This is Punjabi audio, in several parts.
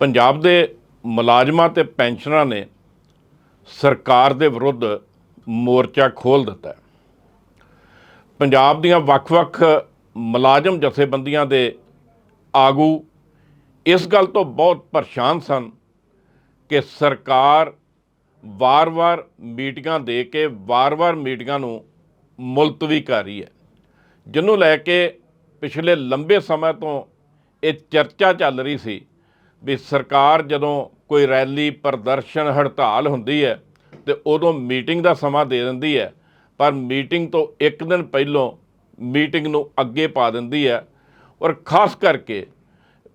ਪੰਜਾਬ ਦੇ ਮੁਲਾਜ਼ਮਾਂ ਤੇ ਪੈਨਸ਼ਨਰਾਂ ਨੇ ਸਰਕਾਰ ਦੇ ਵਿਰੁੱਧ ਮੋਰਚਾ ਖੋਲ ਦਿੱਤਾ ਪੰਜਾਬ ਦੀਆਂ ਵੱਖ-ਵੱਖ ਮੁਲਾਜ਼ਮ ਜਥੇਬੰਦੀਆਂ ਦੇ ਆਗੂ ਇਸ ਗੱਲ ਤੋਂ ਬਹੁਤ ਪਰੇਸ਼ਾਨ ਸਨ ਕਿ ਸਰਕਾਰ ਵਾਰ-ਵਾਰ ਮੀਟਿੰਗਾਂ ਦੇ ਕੇ ਵਾਰ-ਵਾਰ ਮੀਟਿੰਗਾਂ ਨੂੰ ਮੁਲਤਵੀ ਕਰ ਰਹੀ ਹੈ, ਜਿਹਨੂੰ ਲੈ ਕੇ ਪਿਛਲੇ ਲੰਬੇ ਸਮੇਂ ਤੋਂ ਇਹ ਚਰਚਾ ਚੱਲ ਰਹੀ ਸੀ ਵੀ ਸਰਕਾਰ ਜਦੋਂ ਕੋਈ ਰੈਲੀ, ਪ੍ਰਦਰਸ਼ਨ, ਹੜਤਾਲ ਹੁੰਦੀ ਹੈ ਤੇ ਉਦੋਂ ਮੀਟਿੰਗ ਦਾ ਸਮਾਂ ਦੇ ਦਿੰਦੀ ਹੈ, ਪਰ ਮੀਟਿੰਗ ਤੋਂ ਇੱਕ ਦਿਨ ਪਹਿਲਾਂ ਮੀਟਿੰਗ ਨੂੰ ਅੱਗੇ ਪਾ ਦਿੰਦੀ ਹੈ ਔਰ ਖਾਸ ਕਰਕੇ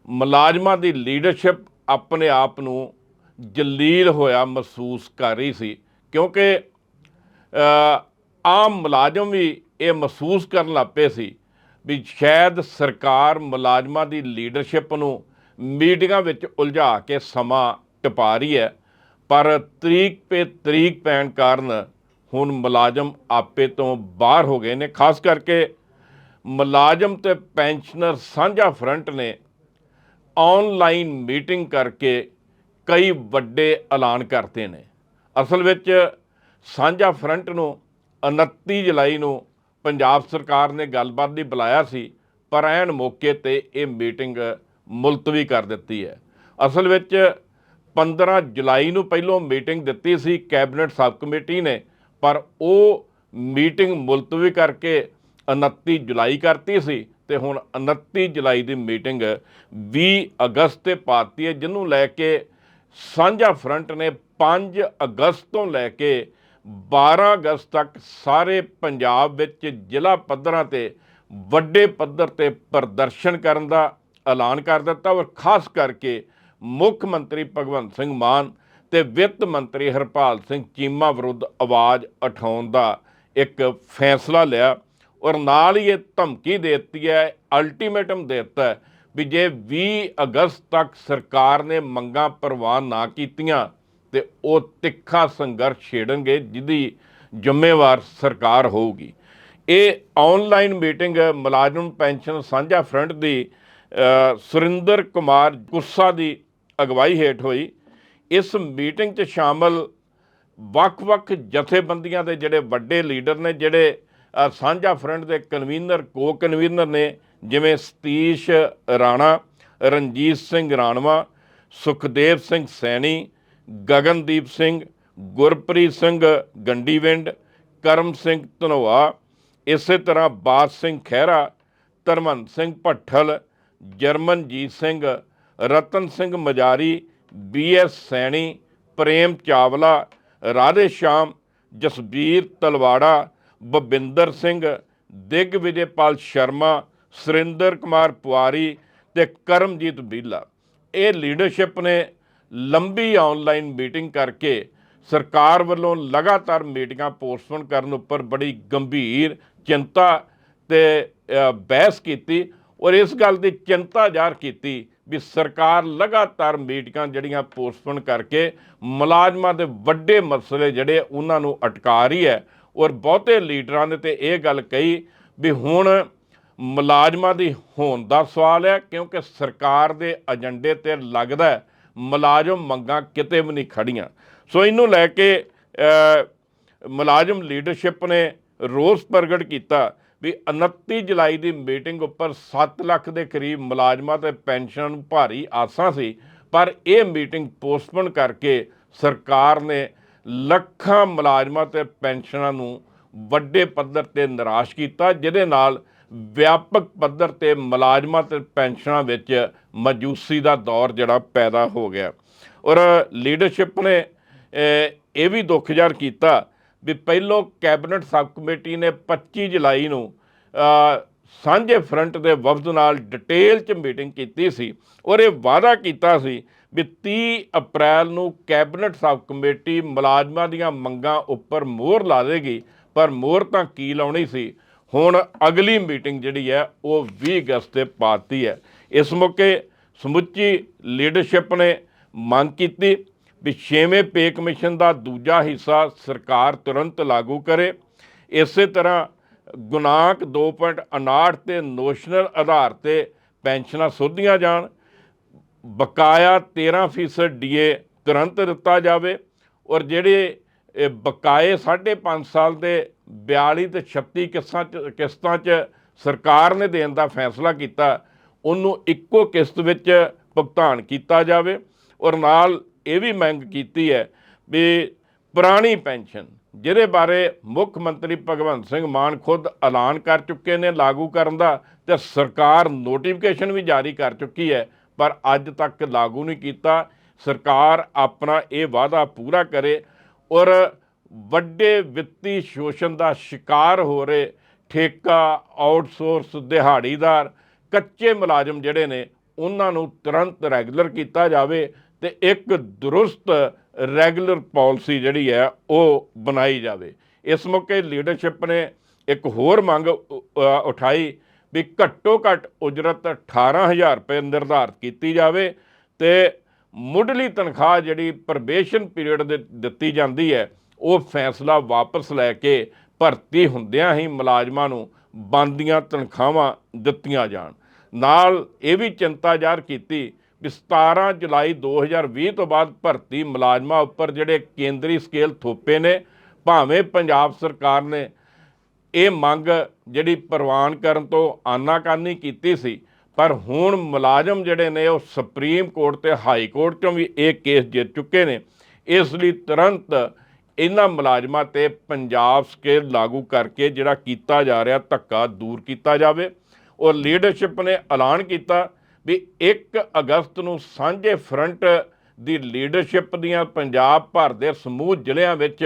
ਮੁਲਾਜ਼ਮਾਂ ਦੀ ਲੀਡਰਸ਼ਿਪ ਆਪਣੇ ਆਪ ਨੂੰ ਜਲੀਲ ਹੋਇਆ ਮਹਿਸੂਸ ਕਰ ਰਹੀ ਸੀ, ਕਿਉਂਕਿ ਆਮ ਮੁਲਾਜ਼ਮ ਵੀ ਇਹ ਮਹਿਸੂਸ ਕਰਨ ਲੱਗ ਪਏ ਸੀ ਵੀ ਸ਼ਾਇਦ ਸਰਕਾਰ ਮੁਲਾਜ਼ਮਾਂ ਦੀ ਲੀਡਰਸ਼ਿਪ ਨੂੰ ਮੀਟਿੰਗਾਂ ਵਿੱਚ ਉਲਝਾ ਕੇ ਸਮਾਂ ਟਪਾ ਰਹੀ ਹੈ। ਪਰ ਤਰੀਕ ਪੇ ਤਰੀਕ ਪੈਣ ਕਾਰਨ ਹੁਣ ਮੁਲਾਜ਼ਮ ਆਪੇ ਤੋਂ ਬਾਹਰ ਹੋ ਗਏ ਨੇ। ਖਾਸ ਕਰਕੇ ਮੁਲਾਜ਼ਮ ਤੇ ਪੈਨਸ਼ਨਰ ਸਾਂਝਾ ਫਰੰਟ ਨੇ ਆਨਲਾਈਨ ਮੀਟਿੰਗ ਕਰਕੇ ਕਈ ਵੱਡੇ ਐਲਾਨ ਕਰਤੇ ਨੇ। ਅਸਲ ਵਿੱਚ ਸਾਂਝਾ ਫਰੰਟ ਨੂੰ 29 ਜੁਲਾਈ ਨੂੰ ਪੰਜਾਬ ਸਰਕਾਰ ਨੇ ਗੱਲਬਾਤ ਲਈ ਬੁਲਾਇਆ ਸੀ, ਪਰ ਐਨ ਮੌਕੇ ਤੇ ਇਹ ਮੀਟਿੰਗ ਮੁਲਤਵੀ ਕਰ ਦਿੱਤੀ ਹੈ। ਅਸਲ ਵਿੱਚ 15 ਜੁਲਾਈ ਨੂੰ ਪਹਿਲੋਂ ਮੀਟਿੰਗ ਦਿੱਤੀ ਸੀ ਕੈਬਨਿਟ ਸਬ ਕਮੇਟੀ ਨੇ, ਪਰ ਉਹ ਮੀਟਿੰਗ ਮੁਲਤਵੀ ਕਰਕੇ 29 ਜੁਲਾਈ ਕਰਤੀ ਸੀ ਤੇ ਹੁਣ 29 ਜੁਲਾਈ ਦੀ ਮੀਟਿੰਗ 20 ਅਗਸਤ ਤੇ ਪਾਤੀ ਹੈ, ਜਿਹਨੂੰ ਲੈ ਕੇ ਸਾਂਝਾ ਫਰੰਟ ਨੇ 5 ਅਗਸਤ ਤੋਂ ਲੈ ਕੇ 12 ਅਗਸਤ ਤੱਕ ਸਾਰੇ ਪੰਜਾਬ ਵਿੱਚ ਜ਼ਿਲ੍ਹਾ ਪੱਧਰਾਂ ਤੇ ਵੱਡੇ ਪੱਧਰ ਤੇ ਪ੍ਰਦਰਸ਼ਨ ਕਰਨ ਦਾ ਐਲਾਨ ਕਰ ਦਿੱਤਾ ਔਰ ਖਾਸ ਕਰਕੇ ਮੁੱਖ ਮੰਤਰੀ ਭਗਵੰਤ ਸਿੰਘ ਮਾਨ ਤੇ ਵਿੱਤ ਮੰਤਰੀ ਹਰਪਾਲ ਸਿੰਘ ਚੀਮਾ ਵਿਰੁੱਧ ਆਵਾਜ਼ ਉਠਾਉਣ ਦਾ ਇੱਕ ਫੈਸਲਾ ਲਿਆ ਔਰ ਨਾਲ ਹੀ ਇਹ ਧਮਕੀ ਦੇ ਦਿੱਤੀ ਹੈ ਅਲਟੀਮੇਟਮ ਦੇ ਦਿੱਤਾ ਵੀ ਜੇ 20 ਅਗਸਤ ਤੱਕ ਸਰਕਾਰ ਨੇ ਮੰਗਾਂ ਪ੍ਰਵਾਨ ਨਾ ਕੀਤੀਆਂ ਤੇ ਉਹ ਤਿੱਖਾ ਸੰਘਰਸ਼ ਛੇੜਨਗੇ ਜਿਹਦੀ ਜ਼ਿੰਮੇਵਾਰ ਸਰਕਾਰ ਹੋਊਗੀ। ਇਹ ਆਨਲਾਈਨ ਮੀਟਿੰਗ ਮੁਲਾਜ਼ਮ ਪੈਨਸ਼ਨ ਸਾਂਝਾ ਫਰੰਟ ਦੀ ਸੁਰਿੰਦਰ ਕੁਮਾਰ ਗੁੱਸਾ ਦੀ ਅਗਵਾਈ ਹੇਠ ਹੋਈ। ਇਸ ਮੀਟਿੰਗ 'ਚ ਸ਼ਾਮਲ ਵੱਖ-ਵੱਖ ਜਥੇਬੰਦੀਆਂ ਦੇ ਜਿਹੜੇ ਵੱਡੇ ਲੀਡਰ ਨੇ, ਜਿਹੜੇ ਸਾਂਝਾ ਫਰੰਟ ਦੇ ਕਨਵੀਨਰ ਕੋ ਕਨਵੀਨਰ ਨੇ, ਜਿਵੇਂ ਸਤੀਸ਼ ਰਾਣਾ, ਰਣਜੀਤ ਸਿੰਘ ਰਾਣਵਾ, ਸੁਖਦੇਵ ਸਿੰਘ ਸੈਣੀ, ਗਗਨਦੀਪ ਸਿੰਘ, ਗੁਰਪ੍ਰੀਤ ਸਿੰਘ ਗੰਡੀਵਿੰਡ, ਕਰਮ ਸਿੰਘ ਧਨੋਆ, ਇਸੇ ਤਰ੍ਹਾਂ ਬਾਦ ਸਿੰਘ ਖਹਿਰਾ ਧਰਮਨ ਸਿੰਘ ਭੱਠਲ ਜਰਮਨਜੀਤ ਸਿੰਘ, ਰਤਨ ਸਿੰਘ ਮਜਾਰੀ ਬੀਐਸ ਸੈਣੀ, ਪ੍ਰੇਮ ਚਾਵਲਾ ਰਾਧੇ ਸ਼ਾਮ ਜਸਬੀਰ ਤਲਵਾੜਾ, ਬਬਿੰਦਰ ਸਿੰਘ ਦਿਗ ਵਿਜੇਪਾਲ ਸ਼ਰਮਾ, ਸੁਰਿੰਦਰ ਕੁਮਾਰ ਪੁਆਰੀ ਤੇ ਕਰਮਜੀਤ ਬੀਲਾ। ਇਹ ਲੀਡਰਸ਼ਿਪ ਨੇ ਲੰਬੀ ਆਨਲਾਈਨ ਮੀਟਿੰਗ ਕਰਕੇ ਸਰਕਾਰ ਵੱਲੋਂ ਲਗਾਤਾਰ ਮੀਟਿੰਗਾਂ ਪੋਸਟਪੋਨ ਕਰਨ ਉੱਪਰ ਬੜੀ ਗੰਭੀਰ ਚਿੰਤਾ ਤੇ ਬਹਿਸ ਕੀਤੀ। ਔਰ ਇਸ ਗੱਲ ਦੀ ਚਿੰਤਾ ਜ਼ਾਹਰ ਕੀਤੀ ਵੀ ਸਰਕਾਰ ਲਗਾਤਾਰ ਮੀਟਿੰਗਾਂ ਜਿਹੜੀਆਂ ਪੋਸਟਪੋਨ ਕਰਕੇ ਮੁਲਾਜ਼ਮਾਂ ਦੇ ਵੱਡੇ ਮਸਲੇ ਜਿਹੜੇ ਉਹਨਾਂ ਨੂੰ ਅਟਕਾ ਰਹੀ ਹੈ ਔਰ ਬਹੁਤੇ ਲੀਡਰਾਂ ਨੇ ਤੇ ਇਹ ਗੱਲ ਕਹੀ ਵੀ ਹੁਣ ਮੁਲਾਜ਼ਮਾਂ ਦੀ ਹੋਣ ਦਾ ਸਵਾਲ ਹੈ ਕਿਉਂਕਿ ਸਰਕਾਰ ਦੇ ਏਜੰਡੇ ਤੇ ਲੱਗਦਾ ਹੈ ਮੁਲਾਜ਼ਮ ਮੰਗਾਂ ਕਿਤੇ ਵੀ ਨਹੀਂ ਖੜੀਆਂ ਸੋ ਇਹਨੂੰ ਲੈ ਕੇ ਮੁਲਾਜ਼ਮ ਲੀਡਰਸ਼ਿਪ ਨੇ ਰੋਸ ਪ੍ਰਗਟ ਕੀਤਾ ਵੀ 29 ਜੁਲਾਈ ਦੀ ਮੀਟਿੰਗ ਉੱਪਰ 7 ਲੱਖ ਦੇ ਕਰੀਬ ਮੁਲਾਜ਼ਮਾਂ ਤੇ ਪੈਨਸ਼ਨ ਨੂੰ ਭਾਰੀ ਆਸਾਂ ਸੀ, ਪਰ ਇਹ ਮੀਟਿੰਗ ਪੋਸਟਪੋਨ ਕਰਕੇ ਸਰਕਾਰ ਨੇ ਲੱਖਾਂ ਮੁਲਾਜ਼ਮਾਂ ਤੇ ਪੈਨਸ਼ਨਾਂ ਨੂੰ ਵੱਡੇ ਪੱਧਰ ਤੇ ਨਿਰਾਸ਼ ਕੀਤਾ, ਜਿਹਦੇ ਨਾਲ ਵਿਆਪਕ ਪੱਧਰ ਤੇ ਮੁਲਾਜ਼ਮਾਂ ਤੇ ਪੈਨਸ਼ਨਾਂ ਵਿੱਚ ਮਜੂਸੀ ਦਾ ਦੌਰ ਜਿਹੜਾ ਪੈਦਾ ਹੋ ਗਿਆ। ਔਰ ਲੀਡਰਸ਼ਿਪ ਨੇ ਇਹ ਵੀ ਦੁੱਖ ਜ਼ਾਹਰ ਕੀਤਾ ਵੀ ਪਹਿਲੋਂ ਕੈਬਨਿਟ ਸਬ ਕਮੇਟੀ ਨੇ 25 ਜੁਲਾਈ ਨੂੰ ਸਾਂਝੇ ਫਰੰਟ ਦੇ ਵਫਦ ਨਾਲ ਡਿਟੇਲ 'ਚ ਮੀਟਿੰਗ ਕੀਤੀ ਸੀ ਔਰ ਇਹ ਵਾਅਦਾ ਕੀਤਾ ਸੀ ਵੀ 30 ਅਪ੍ਰੈਲ ਨੂੰ ਕੈਬਨਿਟ ਸਬ ਕਮੇਟੀ ਮੁਲਾਜ਼ਮਾਂ ਦੀਆਂ ਮੰਗਾਂ ਉੱਪਰ ਮੋਹਰ ਲਾ ਦੇਗੀ, ਪਰ ਮੋਹਰ ਤਾਂ ਕੀ ਲਾਉਣੀ ਸੀ? ਹੁਣ ਅਗਲੀ ਮੀਟਿੰਗ ਜਿਹੜੀ ਹੈ, ਉਹ 20 ਅਗਸਤ ਤੇ ਪਾਤੀ ਹੈ। ਇਸ ਮੌਕੇ ਸਮੁੱਚੀ ਲੀਡਰਸ਼ਿਪ ਨੇ ਮੰਗ ਕੀਤੀ ਵੀ ਛੇਵੇਂ ਪੇ ਕਮਿਸ਼ਨ ਦਾ ਦੂਜਾ ਹਿੱਸਾ ਸਰਕਾਰ ਤੁਰੰਤ ਲਾਗੂ ਕਰੇ। ਇਸੇ ਤਰ੍ਹਾਂ ਗੁਨਾਕ 2.59 ਤੇ ਨੋਸ਼ਨਲ ਆਧਾਰ ਤੇ ਪੈਨਸ਼ਨਾਂ ਸੋਧੀਆਂ ਜਾਣ। ਬਕਾਇਆ 13% ਡੀਏ ਤੁਰੰਤ ਦਿੱਤਾ ਜਾਵੇ ਔਰ ਜਿਹੜੇ, ਇਹ ਬਕਾਏ 5.5 ਸਾਲ ਦੇ 42 ਤੇ 36 ਕਿਸ਼ਤਾਂ ਚ, ਕਿਸ਼ਤਾਂ 'ਚ ਸਰਕਾਰ ਨੇ ਦੇਣ ਦਾ ਫੈਸਲਾ ਕੀਤਾ, ਉਹਨੂੰ ਇੱਕੋ ਕਿਸ਼ਤ ਵਿੱਚ ਭੁਗਤਾਨ ਕੀਤਾ ਜਾਵੇ ਔਰ ਨਾਲ ਇਹ ਵੀ ਮੰਗ ਕੀਤੀ ਹੈ ਵੀ ਪੁਰਾਣੀ ਪੈਨਸ਼ਨ, ਜਿਹਦੇ ਬਾਰੇ ਮੁੱਖ ਮੰਤਰੀ ਭਗਵੰਤ ਸਿੰਘ ਮਾਨ ਖੁਦ ਐਲਾਨ ਕਰ ਚੁੱਕੇ ਨੇ ਲਾਗੂ ਕਰਨ ਦਾ ਤੇ ਸਰਕਾਰ ਨੋਟੀਫਿਕੇਸ਼ਨ ਵੀ ਜਾਰੀ ਕਰ ਚੁੱਕੀ ਹੈ, ਪਰ ਅੱਜ ਤੱਕ ਲਾਗੂ ਨਹੀਂ ਕੀਤਾ। ਸਰਕਾਰ ਆਪਣਾ ਇਹ ਵਾਅਦਾ ਪੂਰਾ ਕਰੇ ਔਰ ਵੱਡੇ ਵਿੱਤੀ ਸ਼ੋਸ਼ਣ ਦਾ ਸ਼ਿਕਾਰ ਹੋ ਰਹੇ ਠੇਕਾ ਆਊਟਸੋਰਸ ਦਿਹਾੜੀਦਾਰ, ਕੱਚੇ ਮੁਲਾਜ਼ਮ ਜਿਹੜੇ ਨੇ, ਉਹਨਾਂ ਨੂੰ ਤੁਰੰਤ ਰੈਗੂਲਰ ਕੀਤਾ ਜਾਵੇ ਤੇ ਇੱਕ ਦਰੁਸਤ ਰੈਗੂਲਰ ਪਾਲਿਸੀ ਜਿਹੜੀ ਹੈ, ਉਹ ਬਣਾਈ ਜਾਵੇ। ਇਸ ਮੌਕੇ ਲੀਡਰਸ਼ਿਪ ਨੇ ਇੱਕ ਹੋਰ ਮੰਗ ਉਠਾਈ ਵੀ ਘੱਟੋ ਘੱਟ ਉਜਰਤ 18000 ਰੁਪਏ ਨਿਰਧਾਰਤ ਕੀਤੀ ਜਾਵੇ ਤੇ ਮੁੱਢਲੀ ਤਨਖਾਹ ਜਿਹੜੀ ਪ੍ਰਬੇਸ਼ਨ ਪੀਰੀਅਡ ਦੇ ਦਿੱਤੀ ਜਾਂਦੀ ਹੈ, ਉਹ ਫੈਸਲਾ ਵਾਪਸ ਲੈ ਕੇ ਭਰਤੀ ਹੁੰਦਿਆਂ ਹੀ ਮੁਲਾਜ਼ਮਾਂ ਨੂੰ ਬੰਦੀਆਂ ਤਨਖਾਹਾਂ ਦਿੱਤੀਆਂ ਜਾਣ। ਨਾਲ ਇਹ ਵੀ ਚਿੰਤਾ ਜ਼ਾਹਰ ਕੀਤੀ 17 ਜੁਲਾਈ 2020 ਤੋਂ ਬਾਅਦ ਭਰਤੀ ਮੁਲਾਜ਼ਮਾਂ ਉੱਪਰ ਜਿਹੜੇ ਕੇਂਦਰੀ ਸਕੇਲ ਥੋਪੇ ਨੇ, ਭਾਵੇਂ ਪੰਜਾਬ ਸਰਕਾਰ ਨੇ ਇਹ ਮੰਗ ਜਿਹੜੀ ਪ੍ਰਵਾਨ ਕਰਨ ਤੋਂ ਆਨਾਕਾਨੀ ਕੀਤੀ ਸੀ, ਪਰ ਹੁਣ ਮੁਲਾਜ਼ਮ ਜਿਹੜੇ ਨੇ ਉਹ ਸੁਪਰੀਮ ਕੋਰਟ ਤੇ ਹਾਈ ਕੋਰਟ ਚੋਂ ਵੀ ਇਹ ਕੇਸ ਜਿੱਤ ਚੁੱਕੇ ਨੇ। ਇਸ ਲਈ ਤੁਰੰਤ ਇਹਨਾਂ ਮੁਲਾਜ਼ਮਾਂ ਤੇ ਪੰਜਾਬ ਸਕੇਲ ਲਾਗੂ ਕਰਕੇ ਜਿਹੜਾ ਕੀਤਾ ਜਾ ਰਿਹਾ ਧੱਕਾ ਦੂਰ ਕੀਤਾ ਜਾਵੇ। ਔਰ ਲੀਡਰਸ਼ਿਪ ਨੇ ਐਲਾਨ ਕੀਤਾ ਵੀ 1 ਅਗਸਤ ਨੂੰ ਸਾਂਝੇ ਫਰੰਟ ਦੀ ਲੀਡਰਸ਼ਿਪ ਦੀਆਂ ਪੰਜਾਬ ਭਰ ਦੇ ਸਮੂਹ ਜ਼ਿਲ੍ਹਿਆਂ ਵਿੱਚ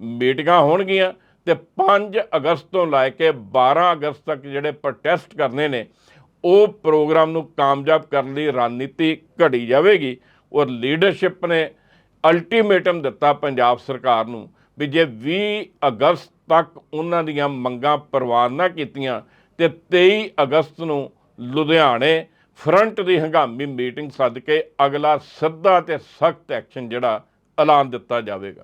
ਮੀਟਿੰਗਾਂ ਹੋਣਗੀਆਂ ਤੇ 5 ਅਗਸਤ ਤੋਂ ਲੈ ਕੇ 12 ਅਗਸਤ ਤੱਕ ਜਿਹੜੇ ਪ੍ਰੋਟੈਸਟ ਕਰਨੇ ਨੇ, ਉਹ ਪ੍ਰੋਗਰਾਮ ਨੂੰ ਕਾਮਯਾਬ ਕਰਨ ਲਈ ਰਣਨੀਤੀ ਘੜੀ ਜਾਵੇਗੀ ਔਰ ਲੀਡਰਸ਼ਿਪ ਨੇ ਅਲਟੀਮੇਟਮ ਦਿੱਤਾ ਪੰਜਾਬ ਸਰਕਾਰ ਨੂੰ ਵੀ ਜੇ 20 ਅਗਸਤ ਤੱਕ ਉਹਨਾਂ ਦੀਆਂ ਮੰਗਾਂ ਪ੍ਰਵਾਨ ਨਾ ਕੀਤੀਆਂ ਤੇ 23 ਅਗਸਤ ਨੂੰ ਲੁਧਿਆਣੇ ਫਰੰਟ ਦੀ ਹੰਗਾਮੀ ਮੀਟਿੰਗ ਸੱਦ ਕੇ ਅਗਲਾ ਸਿੱਧਾ ਤੇ ਸਖਤ ਐਕਸ਼ਨ ਜਿਹੜਾ ਐਲਾਨ ਦਿੱਤਾ ਜਾਵੇਗਾ।